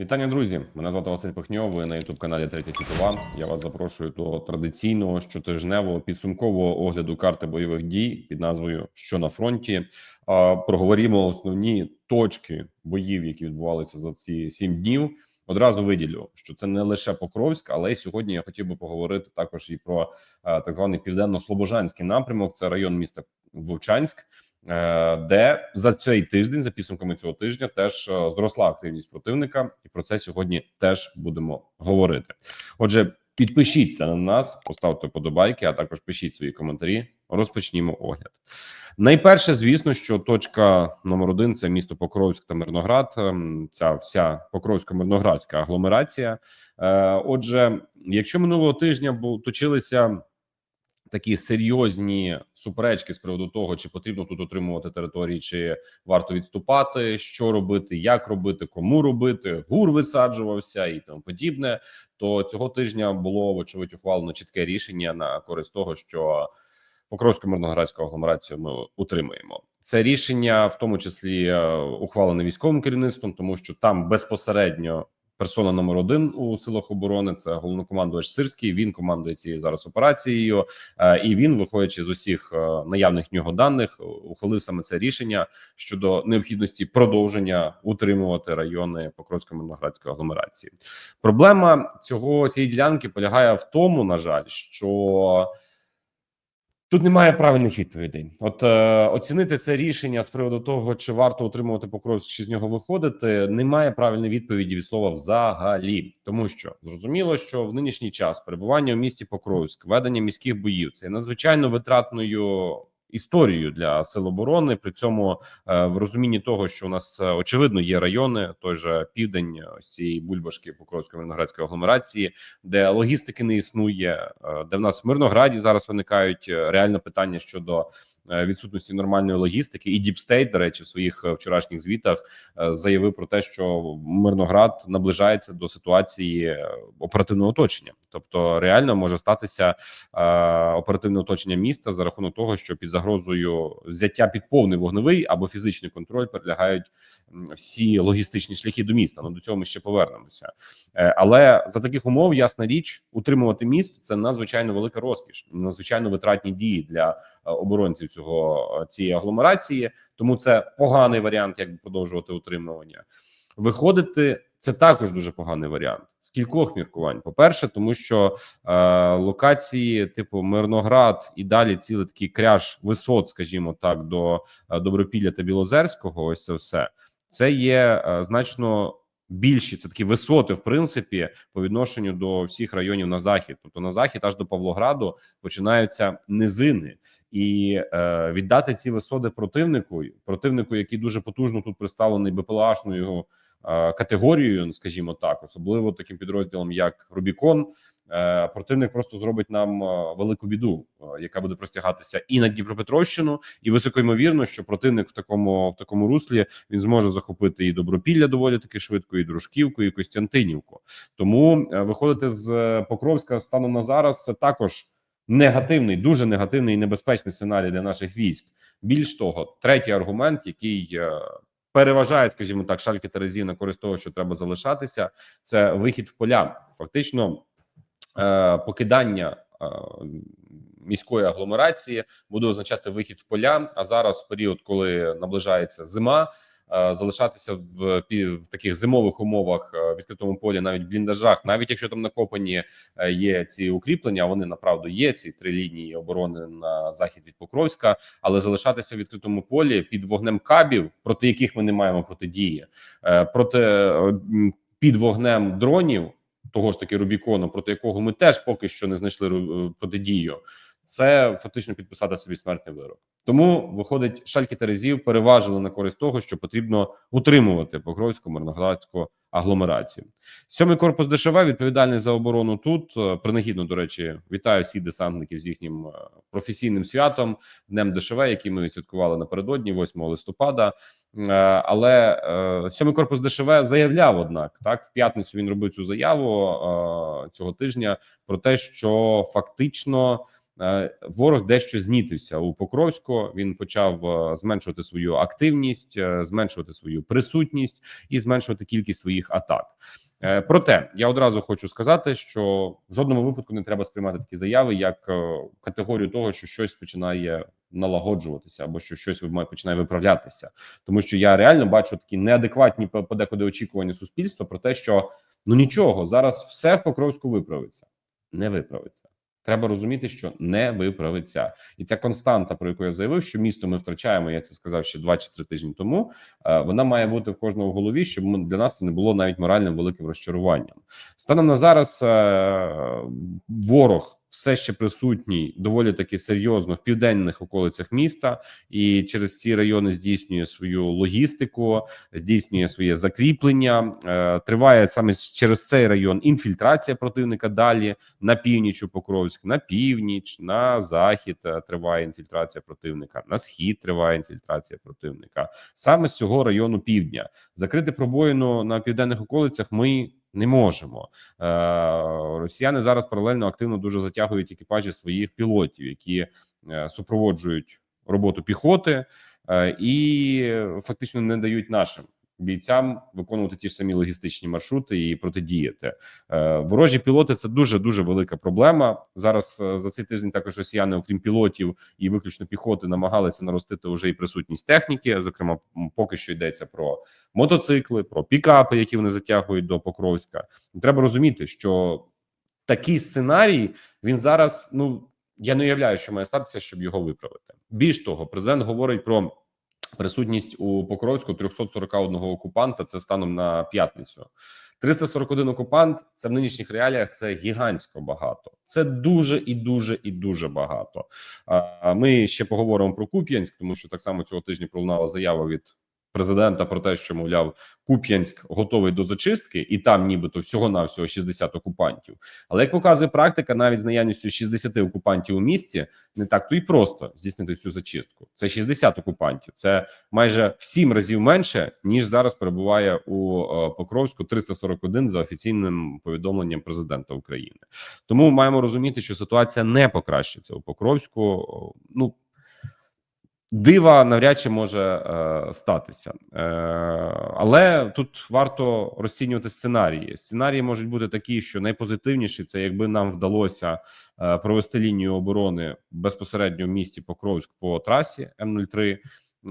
Вітання, друзі! Мене звати Василь Пихньов. Ви на youtube каналі Третя Світова. Я вас запрошую до традиційного щотижневого підсумкового огляду карти бойових дій під назвою Що на фронті. Проговоримо основні точки боїв, які відбувалися за ці сім днів. Одразу виділю, що це не лише Покровськ, але й сьогодні я хотів би поговорити також і про так званий південно-слобожанський напрямок. Це район міста Вовчанськ. Е, де за цей тиждень, за підсумками цього тижня, теж е, зросла активність противника, і про це сьогодні теж будемо говорити. Отже, підпишіться на нас, поставте подобайки, а також пишіть свої коментарі. Розпочнімо огляд. Найперше, звісно, що точка номер один це місто Покровськ та Мирноград. Ем, Ця вся Покровсько-Мирноградська агломерація. Е, Отже, якщо минулого тижня точилися такі серйозні суперечки з приводу того, чи потрібно тут отримувати території, чи варто відступати, що робити, як робити, кому робити, гур висаджувався і тому подібне. То цього тижня було вочевидь ухвалено чітке рішення на користь того, що Покровську мирноградську агломерацію ми утримуємо. Це рішення, в тому числі е, ухвалене військовим керівництвом, тому що там безпосередньо персона номер один у силах оборони це головнокомандувач Сирський. Він командує цією зараз операцією, Е, і він, виходячи з усіх е, наявних нього даних, ухвалив саме це рішення щодо необхідності продовження утримувати райони Покровсько-Мирноградської агломерації. Проблема цього цієї ділянки полягає в тому, на жаль, що Тут немає правильних відповідей. От е, оцінити це рішення з приводу того, чи варто отримувати Покровськ, чи з нього виходити, немає правильної відповіді від слова взагалі, тому що зрозуміло, що в нинішній час перебування в місті Покровськ, ведення міських боїв це є надзвичайно витратною історією для сил оборони. При цьому е, в розумінні того, що у нас е, очевидно є райони, той же південь е, ось цієї бульбашки Покровської Мирноградської агломерації, де логістики не існує, де в нас в Мирнограді зараз виникають реально питання щодо відсутності нормальної логістики. І Діпстейт, до речі, в своїх е, вчорашніх звітах е, заявив про те, що Мирноград наближається до ситуації е, оперативного оточення, тобто реально може статися е, оперативне оточення міста за рахунок того, що під загрозою взяття під повний вогневий або фізичний контроль перелягають всі логістичні шляхи до міста. Ну до цього ми ще повернемося. Е, Але за таких умов, ясна річ, утримувати місто це надзвичайно велика розкіш, надзвичайно витратні дії для е, оборонців цього е, цієї агломерації. Тому це поганий варіант, як продовжувати утримування. Виходити це також дуже поганий варіант з кількох міркувань. По перше, тому що е, локації, типу Мирноград і далі цілий такий кряж висот, скажімо так, до е, Добропілля та Білозерського. Ось це все це є е, значно більші. Це такі висоти, в принципі, по відношенню до всіх районів на захід. Тобто на захід аж до Павлограду починаються низини. І е, віддати ці висоти противнику, противнику, який дуже потужно тут представлений БПЛАшною е, категорією, скажімо так, особливо таким підрозділом, як Рубікон. Е, противник просто зробить нам е, велику біду, е, яка буде простягатися і на Дніпропетровщину, і високо ймовірно, що противник в такому в такому руслі він зможе захопити і Добропілля доволі таки швидко, і Дружківку, і Костянтинівку. Тому е, виходити з е, Покровська станом на зараз це також негативний, дуже негативний і небезпечний сценарій для наших військ. Більш того, третій аргумент, який е, переважає, скажімо так, шальки Терезів на користь того, що треба залишатися, це вихід в поля. Фактично, е, покидання е, міської агломерації буде означати вихід в поля. А зараз, період, коли наближається зима. Е, Залишатися в, в таких зимових умовах е, в відкритому полі, навіть в бліндажах, навіть якщо там накопані е, є ці укріплення, вони направду є. Ці три лінії оборони на захід від Покровська, але залишатися в відкритому полі під вогнем кабів, проти яких ми не маємо протидії, проти під вогнем дронів, того ж таки Рубікону, проти якого ми теж поки що не знайшли протидію. Це фактично підписати собі смертний вирок. Тому виходить, шальки Терезів переважили на користь того, що потрібно утримувати Покровську мирноградську агломерацію. Сьомий корпус ДШВ відповідальний за оборону тут. Е, Принагідно, до речі, вітаю всіх десантників з їхнім е, професійним святом, днем ДШВ, який ми святкували напередодні, 8 листопада. Е, Але сьомий корпус ДШВ заявляв, однак, так в п'ятницю він робив цю заяву цього тижня про те, що фактично ворог дещо знітився у Покровську. Він почав е, зменшувати свою активність, е, зменшувати свою присутність і зменшувати кількість своїх атак. Е, Проте я одразу хочу сказати, що в жодному випадку не треба сприймати такі заяви як е, категорію того, що щось починає налагоджуватися або що щось починає виправлятися, тому що я реально бачу такі неадекватні подекуди очікування суспільства про те, що ну нічого зараз все в Покровську виправиться, не виправиться. Треба розуміти, що не виправиться, і ця константа, про яку я заявив, що місто ми втрачаємо. Я це сказав ще два чи три тижні тому. е, Вона має бути в кожного в голові, щоб для нас це не було навіть моральним великим розчаруванням. Станом на зараз е, ворог все ще присутній доволі таки серйозно в південних околицях міста, і через ці райони здійснює свою логістику, здійснює своє закріплення. Е, Триває саме через цей район інфільтрація противника далі на північ у Покровськ, на північ, на захід е, триває інфільтрація противника, на схід триває інфільтрація противника. Саме з цього району півдня закрити пробоїну на південних околицях ми не можемо. Е, Росіяни зараз паралельно активно дуже затягують екіпажі своїх пілотів, які е, супроводжують роботу піхоти е, і фактично не дають нашим бійцям виконувати ті ж самі логістичні маршрути і протидіяти. Е, Ворожі пілоти це дуже дуже велика проблема. Зараз е, за цей тиждень також росіяни, окрім пілотів і виключно піхоти, намагалися наростити вже і присутність техніки. Зокрема, поки що йдеться про мотоцикли, про пікапи, які вони затягують до Покровська. Треба розуміти, що такий сценарій він зараз. Ну я не уявляю, що має статися, щоб його виправити. Більш того, президент говорить про присутність у Покровську 341 окупанта. Це станом на п'ятницю. 341 окупант. Це в нинішніх реаліях це гігантсько багато. Це дуже і дуже і дуже багато. Ми ще поговоримо про Куп'янськ, тому що так само цього тижня пролунала заява від президента про те, що мовляв Куп'янськ готовий до зачистки, і там, нібито, всього навсього 60 окупантів. Але як показує практика, навіть з наявністю 60 окупантів у місті не так то й просто здійснити цю зачистку. Це 60 окупантів. Це майже в 7 разів менше ніж зараз перебуває у е, Покровську 341 за офіційним повідомленням президента України. Тому маємо розуміти, що ситуація не покращиться у Покровську. Ну дива навряд чи може е, статися, е, але тут варто розцінювати сценарії. Сценарії можуть бути такі, що найпозитивніші це якби нам вдалося е, провести лінію оборони безпосередньо в місті Покровськ по трасі М03,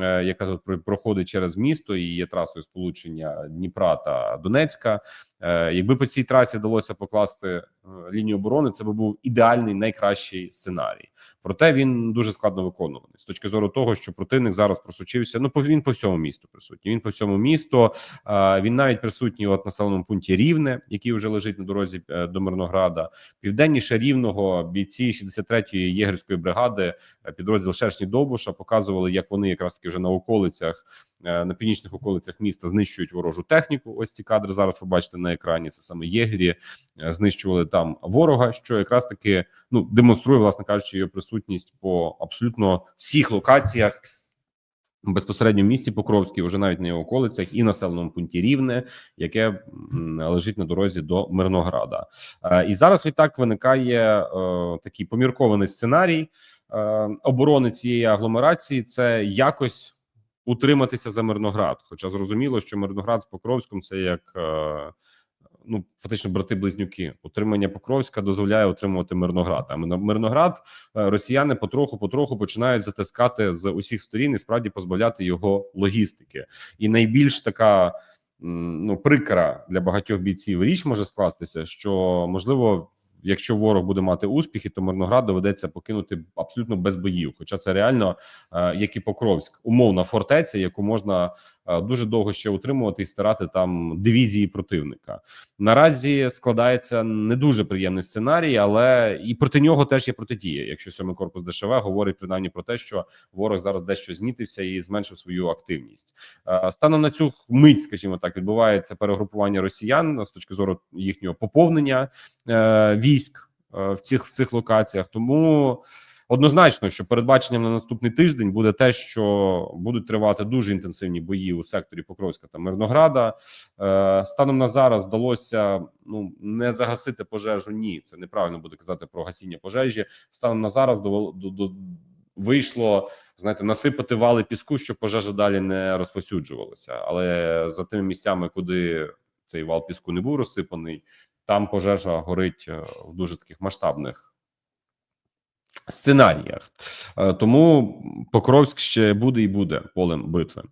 е, яка тут проходить через місто і є трасою сполучення Дніпра та Донецька. Е, Якби по цій трасі вдалося покласти лінію оборони, це би був ідеальний найкращий сценарій. Проте він дуже складно виконуваний з точки зору того, що противник зараз просучився. Ну він по всьому місту присутній. Він по всьому місту. е, Він навіть присутній от населеному пункті Рівне, який вже лежить на дорозі е, до Мирнограда. Південніше рівного бійці 63-ї єгерської бригади, е, підрозділ Шершні Довбуша, показували, як вони якраз таки вже на околицях. е, На північних околицях міста знищують ворожу техніку. Ось ці кадри зараз ви бачите на екрані. Це саме єгері е, знищували там ворога, що якраз таки ну демонструє, власне кажучи, його присутність по абсолютно всіх локаціях. Безпосередньо в місті Покровській, вже навіть на його околицях, і населеному пункті Рівне, яке лежить на дорозі до Мирнограда. Е, І зараз відтак виникає е, такий поміркований сценарій е, оборони цієї агломерації. Це якось утриматися за Мирноград. Хоча зрозуміло, що Мирноград з Покровськом це як е, ну фактично брати-близнюки. Утримання Покровська дозволяє утримувати Мирноград. А Мир- Мирноград е, росіяни потроху потроху починають затискати з усіх сторін і справді позбавляти його логістики. І найбільш така ну прикра для багатьох бійців річ може скластися, що можливо. Якщо ворог буде мати успіхи, то Мирноград доведеться покинути абсолютно без боїв. Хоча це реально, е, як і Покровськ, умовна фортеця, яку можна дуже довго ще утримувати і стирати там дивізії противника. Наразі складається не дуже приємний сценарій, але і проти нього теж є протидія. Якщо сьомий корпус ДШВ говорить принаймні про те, що ворог зараз дещо змітився і зменшив свою активність. Е, Станом на цю мить, скажімо так, відбувається перегрупування росіян з точки зору їхнього поповнення е, військ е, в цих в цих локаціях. Тому Однозначно, що передбаченням на наступний тиждень буде те, що будуть тривати дуже інтенсивні бої у секторі Покровська та Мирнограда. Е, станом на зараз вдалося ну не загасити пожежу. Ні, це неправильно буде казати про гасіння пожежі. Станом на зараз до, до, до вийшло знаєте, насипати вали піску, щоб пожежа далі не розповсюджувалася. Але за тими місцями, куди цей вал піску не був розсипаний, там пожежа горить е, в дуже таких масштабних сценаріях. Е, Тому Покровськ ще буде і буде полем битви.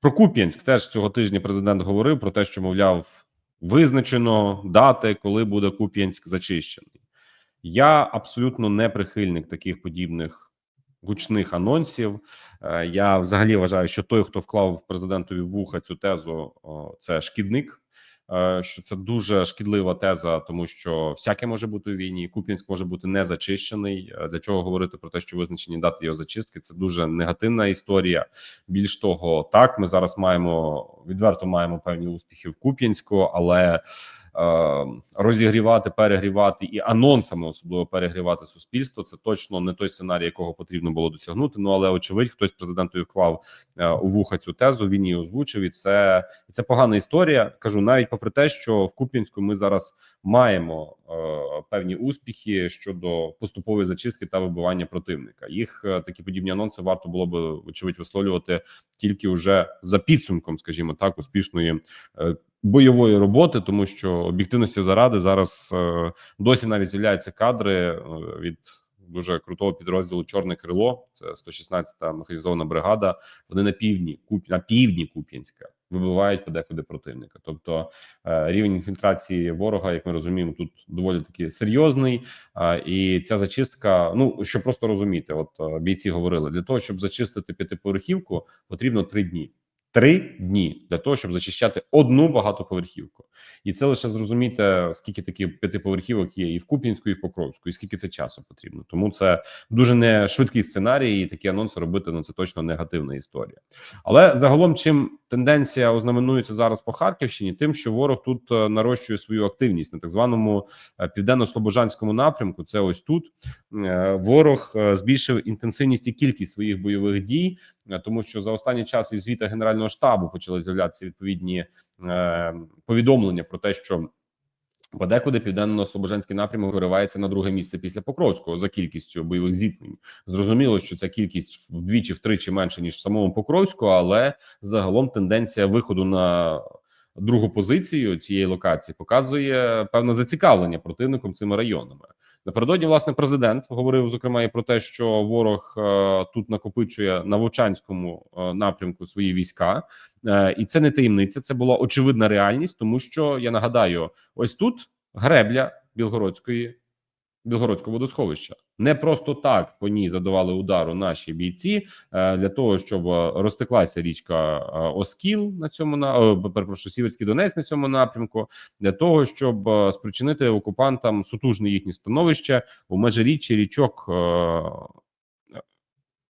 Про Куп'янськ теж цього тижня президент говорив про те, що мовляв, визначено дати, коли буде Куп'янськ зачищений. Я абсолютно не прихильник таких подібних гучних анонсів. Е, Я взагалі вважаю, що той, хто вклав президентові вуха цю тезу, це шкідник. Е, Що це дуже шкідлива теза, тому що всяке може бути у війні. Куп'янськ може бути не зачищений. Е, Для чого говорити про те, що визначені дати його зачистки? Це дуже негативна історія. Більш того, так ми зараз маємо відверто маємо певні успіхи в Куп'янську, але розігрівати, перегрівати і анонсами, особливо перегрівати суспільство. Це точно не той сценарій, якого потрібно було досягнути. Ну але очевидь, хтось президентові вклав е, у вуха цю тезу. Він її озвучив, і це і це погана історія. Кажу, навіть попри те, що в Куп'янську ми зараз маємо е, певні успіхи щодо поступової зачистки та вибивання противника. Їх е, такі подібні анонси варто було би очевидь висловлювати тільки вже за підсумком, скажімо так, успішної е, бойової роботи, тому що об'єктивності заради зараз е, досі навіть з'являються кадри е, від дуже крутого підрозділу Чорне крило. Це 116-та механізована бригада. Вони на півдні Куп... на півдні Куп'янська вибивають подекуди противника. Тобто е, рівень інфільтрації ворога, як ми розуміємо, тут доволі таки серйозний. І ця зачистка, ну щоб просто розуміти, от бійці говорили для того, щоб зачистити п'ятиповерхівку, потрібно три дні. Три дні для того, щоб зачищати одну багатоповерхівку, і це лише зрозуміти, скільки таких п'ятиповерхівок є і в Куп'янську, і в Покровську, і скільки це часу потрібно. Тому це дуже не швидкий сценарій, і такі анонси робити ну це точно негативна історія. Але загалом, чим тенденція ознаменується зараз по Харківщині, тим, що ворог тут е, нарощує свою активність на так званому е, південно-слобожанському напрямку. Це ось тут Е, ворог збільшив інтенсивність і кількість своїх бойових дій, тому що за останній час із звіта генерального штабу почали з'являтися відповідні повідомлення про те, що Подекуди південно-слобожанський напрямок виривається на друге місце після Покровського за кількістю бойових зіткнень. Зрозуміло, що ця кількість вдвічі втричі менше ніж в самому Покровську, але загалом тенденція виходу на другу позицію цієї локації показує певне зацікавлення противником цими районами. Напередодні власне президент говорив зокрема і про те, що ворог е, тут накопичує на Вовчанському е, напрямку свої війська, е, і це не таємниця. Це була очевидна реальність, тому що я нагадаю, ось тут гребля Білгородської Білгородського водосховища. Не просто так по ній задавали удару наші бійці е, для того, щоб е, розтеклася річка е, Оскіл на цьому на перепрошую, Сіверський Донець на цьому напрямку, для того, щоб спричинити окупантам сутужне їхнє становище у межиріччі річок.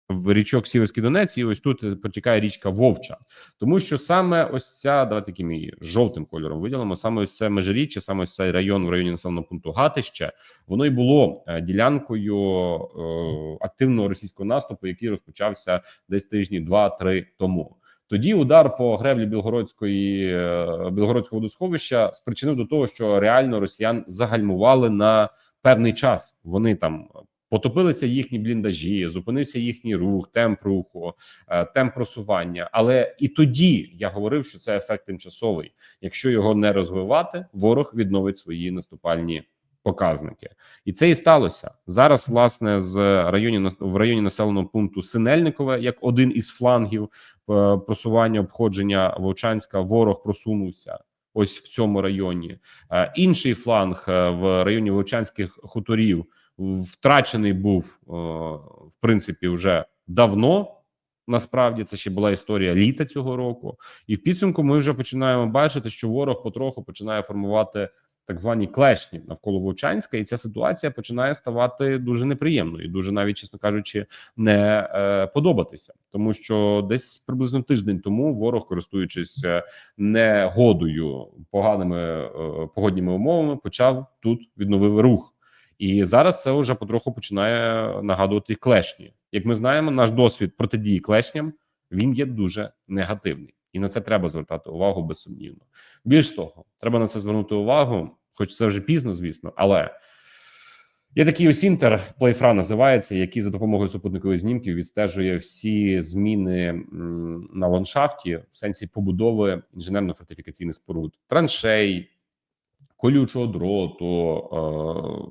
В річок Сіверський Донець, і ось тут протікає річка Вовча, тому що саме ось ця давайте таким її жовтим кольором виділимо. Саме ось це межиріччя, саме ось цей район в районі населеного пункту Гатище, воно й було е, ділянкою е, активного російського наступу, який розпочався десь тижні два-три тому. Тоді удар по греблі Білгородської е, Білгородського водосховища спричинив до того, що реально росіян загальмували на певний час. Вони там потопилися їхні бліндажі, зупинився їхній рух, темп руху, е, темп просування. Але і тоді я говорив, що це ефект тимчасовий. Якщо його не розвивати, ворог відновить свої наступальні показники, і це і сталося зараз. Власне, з районі в районі населеного пункту Синельникове, як один із флангів е, просування обходження Вовчанська, ворог просунувся. Ось в цьому районі Е, інший фланг в районі Вовчанських хуторів втрачений був е, в принципі вже давно. Насправді це ще була історія літа цього року, і в підсумку ми вже починаємо бачити, що ворог потроху починає формувати так звані клешні навколо Вовчанська, і ця ситуація починає ставати дуже неприємною, і дуже навіть, чесно кажучи, не е, подобатися, тому що десь приблизно тиждень тому ворог, користуючись е, негодою, поганими е, погодніми умовами, почав тут відновив рух. І зараз це вже потроху починає нагадувати клешні. Як ми знаємо, наш досвід протидії клешням він є дуже негативний, і на це треба звертати увагу безсумнівно. Більш того, треба на це звернути увагу, хоч це вже пізно, звісно, але. Є такий ось інтер плейфра називається, який за допомогою супутникових знімків відстежує всі зміни на ландшафті в сенсі побудови інженерно-фортифікаційних споруд, траншей, колючого дроту,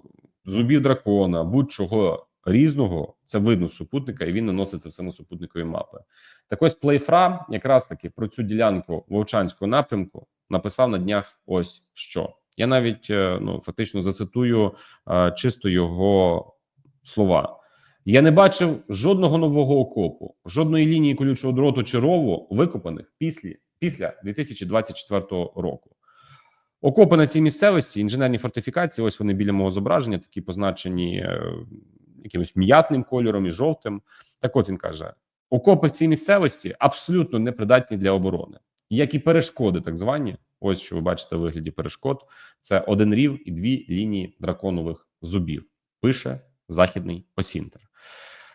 е, зубів дракона, будь-чого різного. Це видно з супутника, і він наносить це все на супутникові мапи. Так ось плейфра, якраз таки про цю ділянку Вовчанського напрямку написав на днях. Ось що я навіть е, ну фактично зацитую е, чисто його слова. Я не бачив жодного нового окопу, жодної лінії колючого дроту чи рову викопаних після, після 2024 року. Окопи на цій місцевості, інженерні фортифікації. Ось вони біля мого зображення, такі позначені е, якимось м'ятним кольором і жовтим. Так, от він каже: окопи в цій місцевості абсолютно непридатні для оборони, як і перешкоди, так звані. Ось що ви бачите в вигляді перешкод. Це один рів і дві лінії драконових зубів. Пише західний осінтер.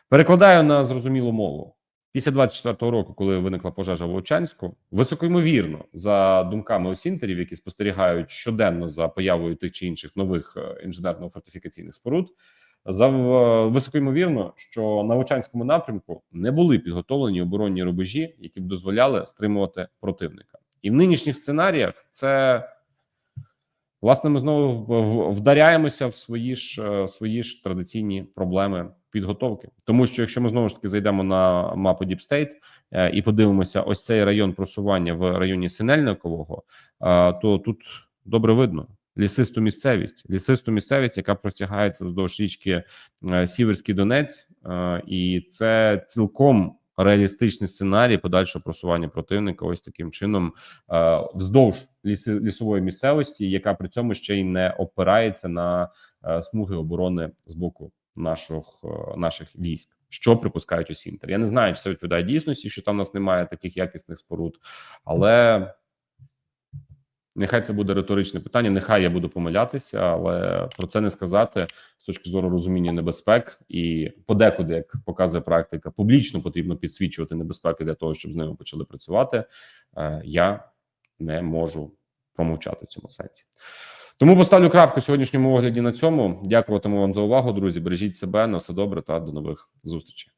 Перекладаю на зрозумілу мову. Після 24-го року, коли виникла пожежа в Вовчанську, високоймовірно, за думками осінтерів, які спостерігають щоденно за появою тих чи інших нових е, інженерно-фортифікаційних споруд, за високоймовірно, що на Вовчанському напрямку не були підготовлені оборонні рубежі, які б дозволяли стримувати противника. І в нинішніх сценаріях це власне ми знову вдаряємося в свої ж е, свої ж традиційні проблеми підготовки. Тому що якщо ми знову ж таки зайдемо на мапу Deep State е, і подивимося, ось цей район просування в районі Синельникового, е, то тут добре видно. Лісисту місцевість, лісисту місцевість, яка простягається вздовж річки е, Сіверський Донець, і це цілком реалістичний сценарій подальшого просування противника. Ось таким чином вздовж ліси, лісової місцевості, яка при цьому ще й не опирається на смуги оборони з боку наших е, наших військ. Що припускають осінтер. Я не знаю, чи це відповідає дійсності, що там у нас немає таких якісних споруд, але нехай це буде риторичне питання. Нехай я буду помилятися, але про це не сказати з точки зору розуміння небезпек і подекуди, як показує практика, публічно потрібно підсвічувати небезпеки для того, щоб з ними почали працювати. Е, Я не можу промовчати в цьому сенсі. Тому поставлю крапку сьогоднішньому огляді на цьому. Дякуватиму вам за увагу, друзі. Бережіть себе на все добре та до нових зустрічей.